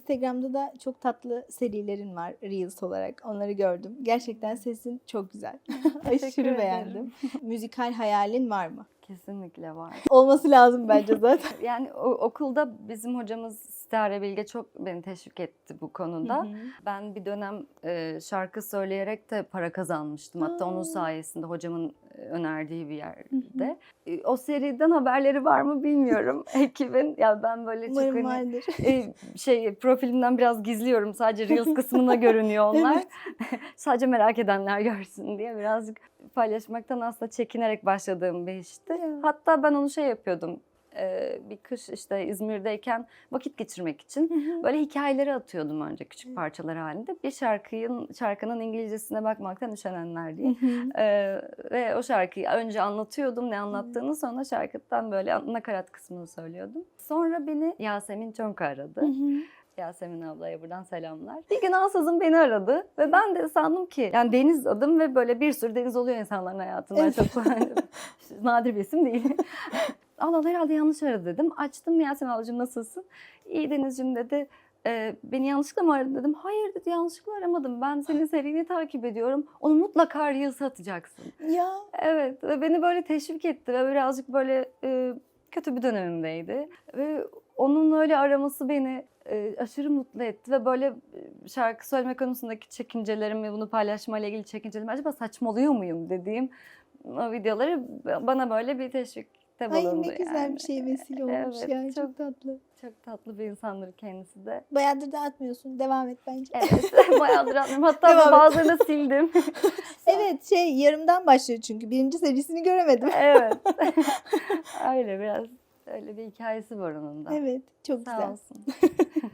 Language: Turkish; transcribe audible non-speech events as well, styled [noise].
Instagram'da da çok tatlı serilerin var Reels olarak. Onları gördüm. Gerçekten sesin çok güzel. [laughs] Aşırı beğendim. Müzikal hayalin var mı? Kesinlikle var. Olması lazım bence zaten. [laughs] Yani o- okulda bizim hocamız Stare Bilge çok beni teşvik etti bu konuda. Hı hı. Ben bir dönem e, şarkı söyleyerek de para kazanmıştım. Hatta Aa. onun sayesinde hocamın önerdiği bir yerde. E, O seriden haberleri var mı bilmiyorum [laughs] ekibin. Ya ben böyle çok Umarım hani, e, şey profilimden biraz gizliyorum. Sadece Reels kısmına görünüyor [laughs] onlar. [laughs] Sadece merak edenler görsün diye birazcık paylaşmaktan aslında çekinerek başladığım bir işti. Hatta ben onu şey yapıyordum. E, bir kış işte İzmir'deyken vakit geçirmek için böyle hikayeleri atıyordum önce küçük parçalar halinde. Bir şarkının şarkının İngilizcesine bakmaktan üşenenler diye. Ee, ve o şarkıyı önce anlatıyordum ne anlattığını sonra şarkıdan böyle nakarat kısmını söylüyordum. Sonra beni Yasemin Çonka aradı. Yasemin ablaya buradan selamlar. Bir gün ansızın beni aradı ve ben de sandım ki yani Deniz adım ve böyle bir sürü Deniz oluyor insanların hayatında Evet. çok [laughs] nadir bir isim değil. [laughs] Allah Allah herhalde yanlış aradı dedim. Açtım Yasemin ablacığım nasılsın? İyi Deniz'cim dedi. "E, beni yanlışlıkla mı aradın dedim. Hayır dedi yanlışlıkla aramadım. Ben senin [laughs] serini takip ediyorum. Onu mutlaka Reels'a atacaksın. Ya Evet ve beni böyle teşvik etti ve birazcık böyle e, kötü bir dönemimdeydi. Ve onun öyle araması beni e, aşırı mutlu etti ve böyle e, şarkı söyleme konusundaki çekincelerimi, bunu paylaşmayla ilgili çekincelerimi acaba saçmalıyor muyum dediğim o videoları bana böyle bir teşvikte ay bulundu. ne güzel yani. bir şey vesile [laughs] olmuş Evet, ya. Çok, çok- tatlı. Çok tatlı bir insandır kendisi de. Bayağıdır da atmıyorsun. Devam et bence. Evet, [laughs] bayağıdır atmıyorum. Hatta bazılarını sildim. [laughs] Evet şey yarımdan başlıyor çünkü. Birinci serisini göremedim. evet. öyle biraz öyle bir hikayesi var onun da. Evet çok Sağ güzel. olsun.